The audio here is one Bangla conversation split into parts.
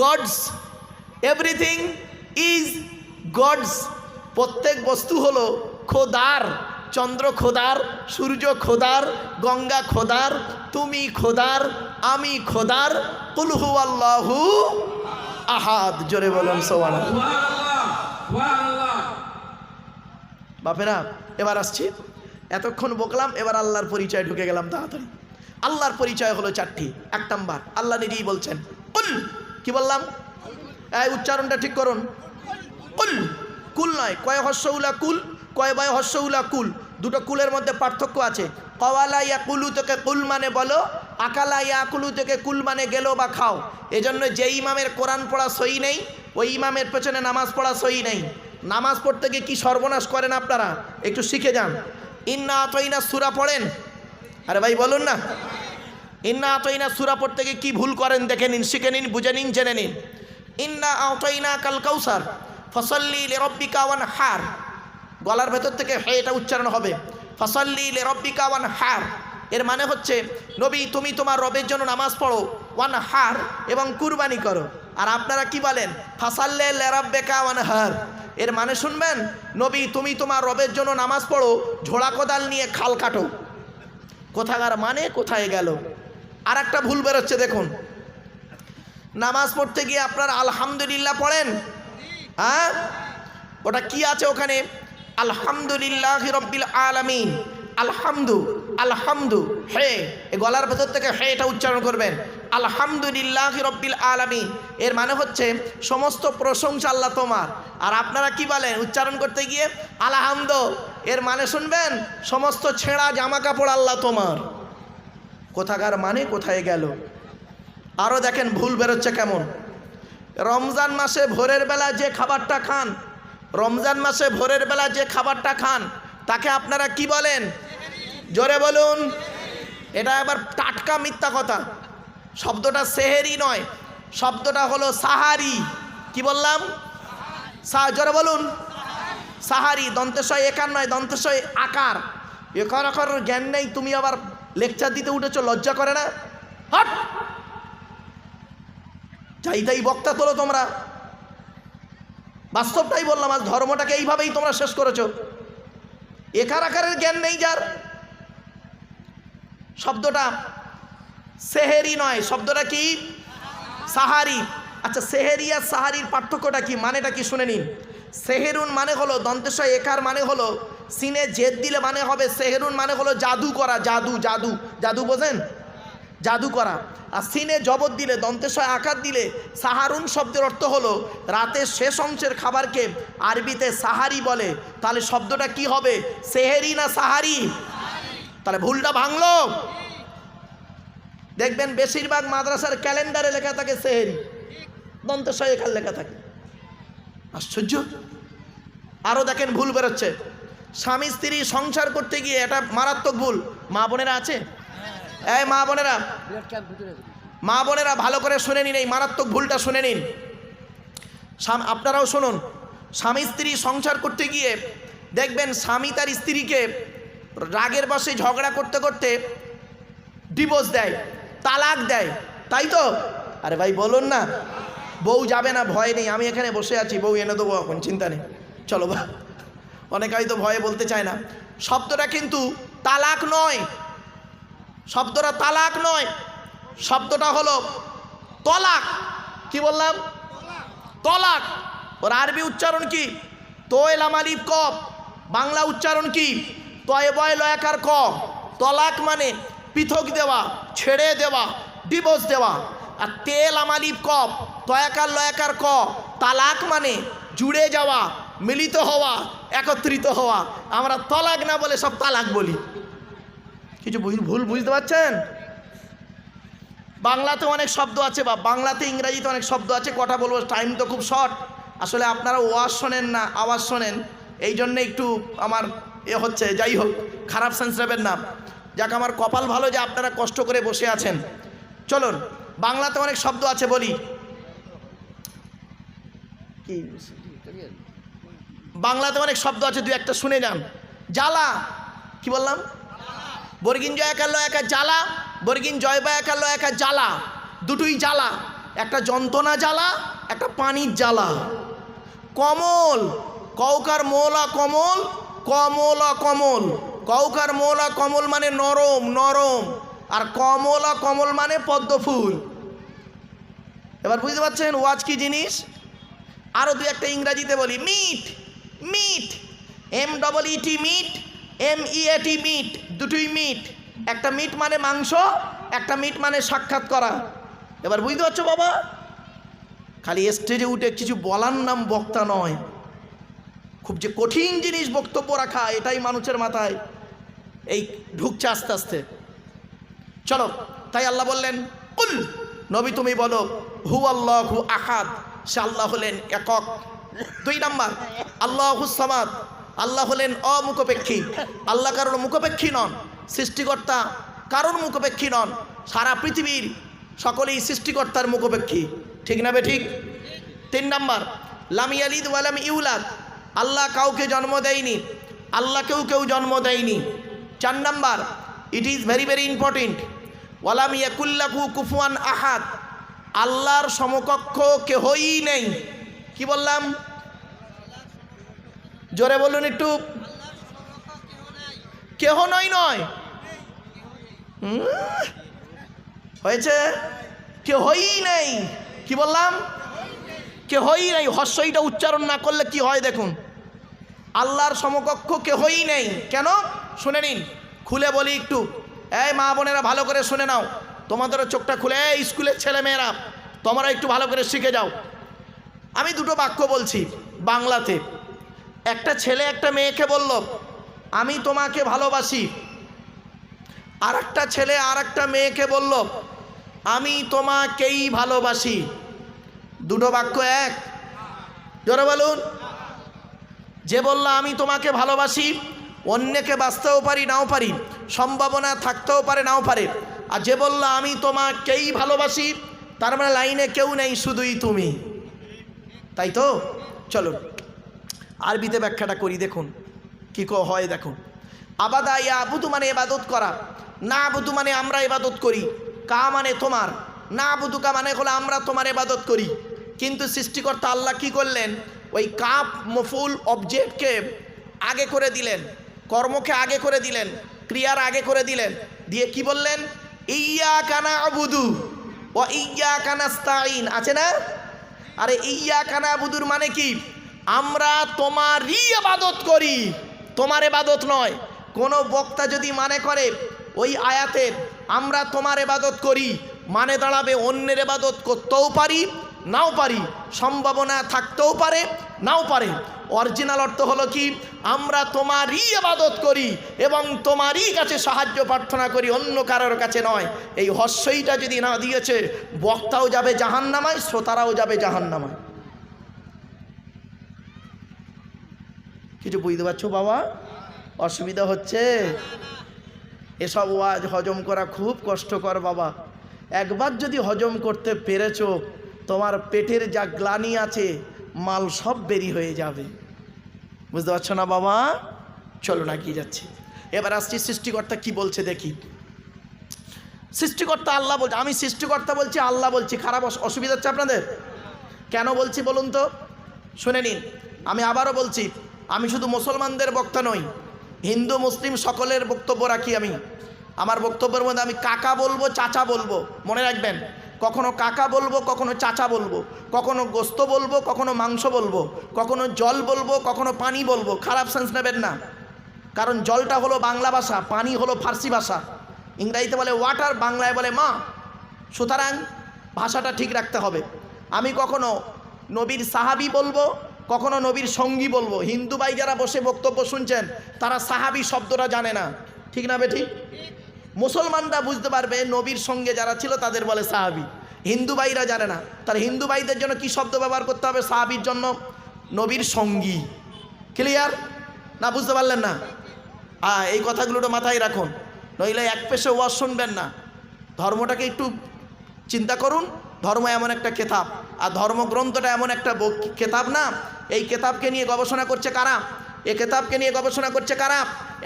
গডস এভরিথিং ইজ গডস প্রত্যেক বস্তু হলো খোদার, চন্দ্র খোদার, সূর্য খোদার, গঙ্গা খোদার, তুমি খোদার, আমি খোদার কুলহু আল্লাহু আহাদ। জোরে বলুন সোয়ান বাপেরা, এবার আসছি। এতক্ষণ বকলাম, এবার আল্লাহর পরিচয় ঢুকে গেলাম তাড়াতাড়ি। আল্লাহর পরিচয় হলো চারটি। এক নাম্বার, আল্লাহ নিজেই বলছেন কি বললাম? এই উচ্চারণটা ঠিক করুন। কুল কুল নয়, কয় হস্য হর্ষউলা কুল, কয় বয় হর্ষউলা কুল, দুটো কুলের মধ্যে পার্থক্য আছে। কওয়ালা ইয়া কুলু তোকে কুল মানে বলো, আকালা ইয়া কুলু তোকে কুল মানে গেলো বা খাও। এজন্য যে ইমামের কোরআন পড়া সই নেই, ওই ইমামের পেছনে নামাজ পড়া সই নেই। নামাজ পড়তে গিয়ে কী সর্বনাশ করেন আপনারা? একটু শিখে যান। ইন্না আতইনা সুরা পড়েন? আরে ভাই, বলুন না। ইন্না আতইনা সুরা পড়তে গিয়ে কী ভুল করেন দেখে নিন, শিখে নিন, বুঝে নিন, জেনে নিন। ইন্না আতইনা কাল কাউসার, ফসল্লি লেরব্বিকা ওয়ান হার গলার ভেতর থেকে হে, এটা উচ্চারণ হবে। ফসল্লি লেরব্বিকা ওয়ান হার এর মানে হচ্ছে, নবী, তুমি তোমার রবের জন্য নামাজ পড়ো ওয়ান হার এবং কুরবানি করো। আর আপনারা কি বলেন? ফাসাল্লে লেরব্বেকা ওয়ান হার এর মানে শুনবেন, নবী, তুমি তোমার রবের জন্য নামাজ পড়ো, ঝোড়া কোদাল নিয়ে খাল কাটো। কোথাকার মানে? কোথায় গেল? আর একটা ভুল বেরোচ্ছে, দেখুন। নামাজ পড়তে গিয়ে আপনার আলহামদুলিল্লাহ পড়েন? হ্যাঁ? ওটা কি আছে ওখানে? আলহামদুলিল্লাহ রব্বিল আলামিন। আলহামদু আলহামদু, হে। এ গলার ভেতর থেকে হে এটা উচ্চারণ করবেন। আলহামদুলিল্লাহ রব্বিল আলামিন। এর মানে হচ্ছে সমস্ত প্রশংসা আল্লাহ তোমার। আর আপনারা কি বলেন? উচ্চারণ করতে গিয়ে আলহামদ। এর মানে শুনবেন? সমস্ত ছেঁড়া জামা কাপড় আল্লাহ তোমার। কোথাকার মানে কোথায় গেল? আরও দেখেন, ভুল বেরোচ্ছে কেমন? রমজান মাসে ভোরের বেলা যে খাবারটা খান, রমজান মাসে ভোরের বেলা যে খাবারটা খান, তাকে আপনারা কি বলেন? জোরে বলুন। এটা এবার টাটকা মিথ্যা কথা। শব্দটা সেহেরি নয়, শব্দটা হলো সাহারি। কি বললাম? সা, জোরে বলুন। সাহারি দন্তেশয় একার নয় দন্তেশয় আকার। একার আকার জ্ঞান নেই, তুমি আবার লেকচার দিতে উঠেছ লজ্জা করে না? হট! যাই তাই বক্তা তোলো তোমরা। বাস্তবটাই বললাম আজ ধর্মটাকে এইভাবেই তোমরা শেষ করেছ। একার আকারের জ্ঞান নেই যার। শব্দটা সেহেরি নয় শব্দটা কি? সাহারি। আচ্ছা সেহেরি আর সাহারির পার্থক্যটা কি মানেটা কি শুনে নিন। সেহেরুন মানে হলো দন্তেশ্বর একার মানে হলো সিনে জেদ দিলে মানে হবে সেহেরুন মানে হলো জাদু করা, জাদু জাদু। জাদু বোঝেন? জাদু করা। আর সিনে জবত দিলে, দন্তেশ্বর আকার দিলে, সাহারুন শব্দের অর্থ হলো, রাতের শেষ অংশের খাবারকে আরবিতে সাহারি বলে। তাহলে শব্দটা কি হবে? সেহেরি না সাহারি? তাহলে ভুলটা ভাঙলো। দেখবেন বেশিরভাগ মাদ্রাসার ক্যালেন্ডারে লেখা থাকে সেহেরি। দন্তেশ্বর এখানে লেখা থাকে। আশ্চর্য? আরও দেখেন ভুল বেরোচ্ছে। স্বামী স্ত্রী সংসার করতে গিয়ে এটা মারাত্মক ভুল। মা বোনেরা আছে? এই মা বোনেরা মা বোনেরা ভালো করে শুনে নিন এই মারাত্মক ভুলটা শুনে নিন। আপনারাও শুনুন। স্বামী স্ত্রী সংসার করতে গিয়ে দেখবেন স্বামী তার স্ত্রীকে রাগের বসে ঝগড়া করতে করতে ডিভোর্স দেয়, তালাক দেয়। তাই তো? আরে ভাই, বলুন না। বউ যাবে না, ভয় নেই। আমি এখানে বসে আছি, বউ এনে দেবো এখন, চিন্তা নেই। চলো বা অনেকে হয়তো ভয়ে বলতে চায় না। শব্দটা কিন্তু তালাক নয়। শব্দটা তালাক নয়। শব্দটা হলো তলাক। কি বললাম? তলাক। ওর আরবি উচ্চারণ কি? তোয়েল আমালিব কপ বাংলা উচ্চারণ কি? তয় বয় লয়াকার ক। তলাক মানে পৃথক দেওয়া, ছেড়ে দেওয়া, ডিভোর্স দেওয়া। আর তেল আমালিব কপ তয়াকার লয়াকার ক। তালাক মানে জুড়ে যাওয়া মিলিত হওয়া, একত্রিত হওয়া। আমরা তলাক না বলে সব তালাক বলি। কিছু ভুল- বুঝতে পারছেন? বাংলাতে অনেক শব্দ আছে, বা বাংলাতে ইংরাজিতে অনেক শব্দ আছে কটা বলব টাইম তো খুব শর্ট আসলে আপনারা ওয়াজ শোনেন না, আওয়াজ শোনেন। এই জন্যে একটু আমার এ হচ্ছে, যাই হোক, খারাপ সেন্স নেবেন না। যাক, আমার কপাল ভালো যে আপনারা কষ্ট করে বসে আছেন। চলুন, বাংলাতে অনেক শব্দ আছে, বলি। কি বাংলাতে অনেক শব্দ আছে দু একটা শুনে যান। জ্বালা, কি বললাম? বর্গিন জয় একার ল একা জ্বালা, বর্গিন জয় বা একার ল একা জ্বালা। দুটোই জ্বালা, একটা যন্ত্রণা জ্বালা, একটা পানির জ্বালা। কমল, কৌকার মোলা কমল, কমলা কমল। কৌকার মোলা কমল মানে নরম নরম। আর কমলা কমল মানে পদ্ম ফুল। এবার বুঝতে পারছেন ওয়াজ কি জিনিস? আরও দু একটা ইংরাজিতে বলি, meet. Meet M double E T meet M E A T meet দুটোই মিট একটা মিট মানে মাংস, একটা মিট মানে সাক্ষাৎ করা। এবার বুঝতে পারছ বাবা? খালি স্টেজে উঠে কিছু বলার নাম বক্তা নয়। খুব যে কঠিন জিনিস বক্তব্য রাখা, এটাই মানুষের মাথায়। এই ঢুকছে আস্তে আস্তে। চলো, তাই আল্লাহ বললেন, কুল, নবী তুমি বলো হু আল্লাহ হু আহাদ। সে আল্লাহ হলেন একক। দুই নাম্বার, আল্লাহ সামাদ। আল্লাহ হলেন অমুখপেক্ষী। আল্লাহ কারোর মুখপেক্ষী নন, সৃষ্টিকর্তা কারোর মুখপেক্ষী নন, সারা পৃথিবীর সকলেই সৃষ্টিকর্তার মুখপেক্ষী। ঠিক না ঠিক? তিন নাম্বার, লামি আলিদ ওয়ালাম ইউলাদ। আল্লাহ কাউকে জন্ম দেয়নি আল্লাহ কেউ কেউ জন্ম দেয়নি। চার number it is very very important ওয়ালাম ইয়াকুল্লাকু কুফুয়ান আহাদ। আল্লাহর সমকক্ষ কেহই নেই। কি বললাম? জোরে বলুন একটু। কেহ নয়। নয়? হয়েছে? কেহই নেই। কি বললাম? কেহই নেই। হস্যইটা উচ্চারণ না করলে কি হয় দেখুন। আল্লাহর সমকক্ষ কেহই নেই। কেন? শুনে নিন। খুলে বলি একটু। এই মা বোনেরা, ভালো করে শুনে নাও। তোমাদেরও চোখটা খুলে। এই স্কুলের ছেলে মেয়েরা তোমরা একটু ভালো করে শিখে যাও। আমি দুটো বাক্য বলছি বাংলাতে। একটা ছেলে একটা মেয়েকে বলল, আমি তোমাকে ভালোবাসি। আর একটা ছেলে আর একটা মেয়েকে বলল, আমি তোমাকেই ভালোবাসি। দুটো বাক্য এক। জোরে বলুন। যে বলল, আমি তোমাকে ভালোবাসি, অন্যকে বাঁচতেও পারি, নাও পারি, সম্ভাবনা থাকতেও পারে, নাও পারে। আর যে বলল, আমি তোমাকেই ভালোবাসি, তার মানে লাইনে কেউ নেই, শুধুই তুমি। তাই তো? চলো, আরবিতে ব্যাখ্যাটা করি, দেখুন, কি কো হয় দেখুন। আবাদা ইয়া আবুদু মানে এবাদত করা, না আবুদু মানে আমরা এবাদত করি, কা মানে তোমার, না আবুদুকা মানে হলো আমরা তোমার এবাদত করি। কিন্তু সৃষ্টিকর্তা আল্লাহ কি করলেন? ওই কাপ মফুল অবজেক্টকে আগে করে দিলেন, কর্মকে আগে করে দিলেন, ক্রিয়ার আগে করে দিলেন, দিয়ে কি বললেন? ইয়া কানা আবুদু ও ইয়া কানাস্তাইন আছে না? আরে ইয়া কানা বুদুর মানে কি? আমরা তোমারই ইবাদত করি। তোমার এবাদত নয়। কোনো বক্তা যদি মানে করে, ওই আয়াতের আমরা তোমার এবাদত করি মানে দাঁড়াবে অন্যের এবাদত করতেও পারি নাও পারি, সম্ভাবনা থাকতেও পারে, নাও পারে। অরিজিনাল অর্থ হলো কি? আমরা তোমারই আবাদত করি এবং তোমারই কাছে সাহায্য প্রার্থনা করি, অন্য কারোর কাছে নয়। এই হস্যইটা যদি না দিয়েছে, বক্তাও যাবে জাহান্নামায়, শ্রোতারাও যাবে জাহান্নামায়। কিছু বুঝতে পারছ বাবা? অসুবিধা হচ্ছে? এসব ওয়াজ হজম করা খুব কষ্টকর বাবা। একবার যদি হজম করতে পেরেছ তোমার পেটের যা গ্লানি আছে, মাল সব বেরি হয়ে যাবে। বুঝতে পারছ না বাবা? চলো না কি যাচ্ছি। এবার আসছি সৃষ্টিকর্তা কি বলছে দেখি। সৃষ্টিকর্তা আল্লাহ বলছে, আমি সৃষ্টিকর্তা বলছি, আল্লাহ বলছি। খারাপ অসুবিধা হচ্ছে আপনাদের? কেন বলছি বলুন তো? শুনে নিন, আমি আবারও বলছি, আমি শুধু মুসলমানদের বক্তা নই, হিন্দু, মুসলিম সকলের বক্তব্য রাখি আমি। আমার বক্তব্যের মধ্যে আমি কাকা বলব, চাচা বলব, মনে রাখবেন? কখনো কাকা বলব, কখনো চাচা বলব, কখনো গোস্ত বলব, কখনো মাংস বলব, কখনো জল বলব, কখনো পানি বলব, খারাপ সেন্স নেবেন না। কারণ জলটা হলো বাংলা ভাষা, পানি হলো ফার্সি ভাষা। ইংরাজিতে বলে ওয়াটার বাংলায় বলে মা। সুতরাং ভাষাটা ঠিক রাখতে হবে। আমি কখনো নবীর সাহাবি বলব, কখনো নবীর সঙ্গী বলব। হিন্দু ভাই যারা বসে বক্তব্য শুনছেন, তারা সাহাবি শব্দটা জানে না। ঠিক না বে ঠিক মুসলমানরা বুঝতে পারবে নবীর সঙ্গে যারা ছিল তাদের বলে সাহাবি। হিন্দু ভাইরা জানে না। তার হিন্দু ভাইদের জন্য কি শব্দ ব্যবহার করতে হবে সাহাবির জন্য? নবীর সঙ্গী। ক্লিয়ার না, বুঝতে পারলেন না? হ্যাঁ এই কথাগুলোটা মাথায় রাখুন। নইলে এক পেশে ওয়াজ শুনবেন না। ধর্মটাকে একটু চিন্তা করুন। ধর্ম এমন একটা কেতাব আর ধর্মগ্রন্থটা এমন একটা কেতাব না? এই কেতাবকে নিয়ে গবেষণা করছে কারা? এ কেতাবকে নিয়ে গবেষণা করছে কারা?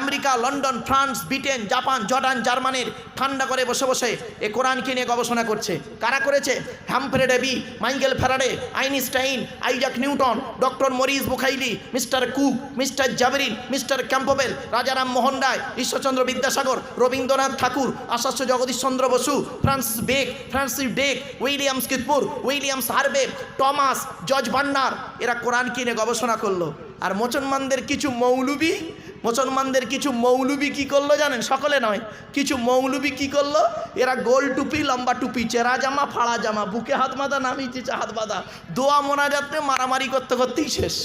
America, London, France, Britain, Japan, Jordan, জার্মানির ঠান্ডা করে বসে বসে এ কোরআনকে নিয়ে গবেষণা করছে। কারা করেছে? Humphry Davy Michael Faraday, Einstein, Isaac Newton, doctor Maurice Bucaille, mister Cook, mister জাবরিন, mister Campbell, Rajaram Mohan Roy, Ishwarchandra Vidyasagar, Rabindranath Tagore আশাস্য জগদীশচন্দ্র বসু, ফ্রান্সিস বেক, ফ্রান্সিস ডেক উইলিয়ামস কিতপুর উইলিয়ামস হারবে টমাস, জজ ভান্ডার এরা কোরআন কিনে গবেষণা করল। আর মুসলমানদের কিছু মৌলুবি, মুসলমানদের কিছু মৌলুবি কি করল জানেন? সকলে নয়, কিছু মৌলুবি কি করল? এরা গোল টুপি, লম্বা টুপি, চেরা জামা, ফাড়া জামা, বুকে হাত বাঁধা, নামিয়েছে হাত বাঁধা। দোয়া মোনাজাতে মারামারি করতে করতেই শেষ।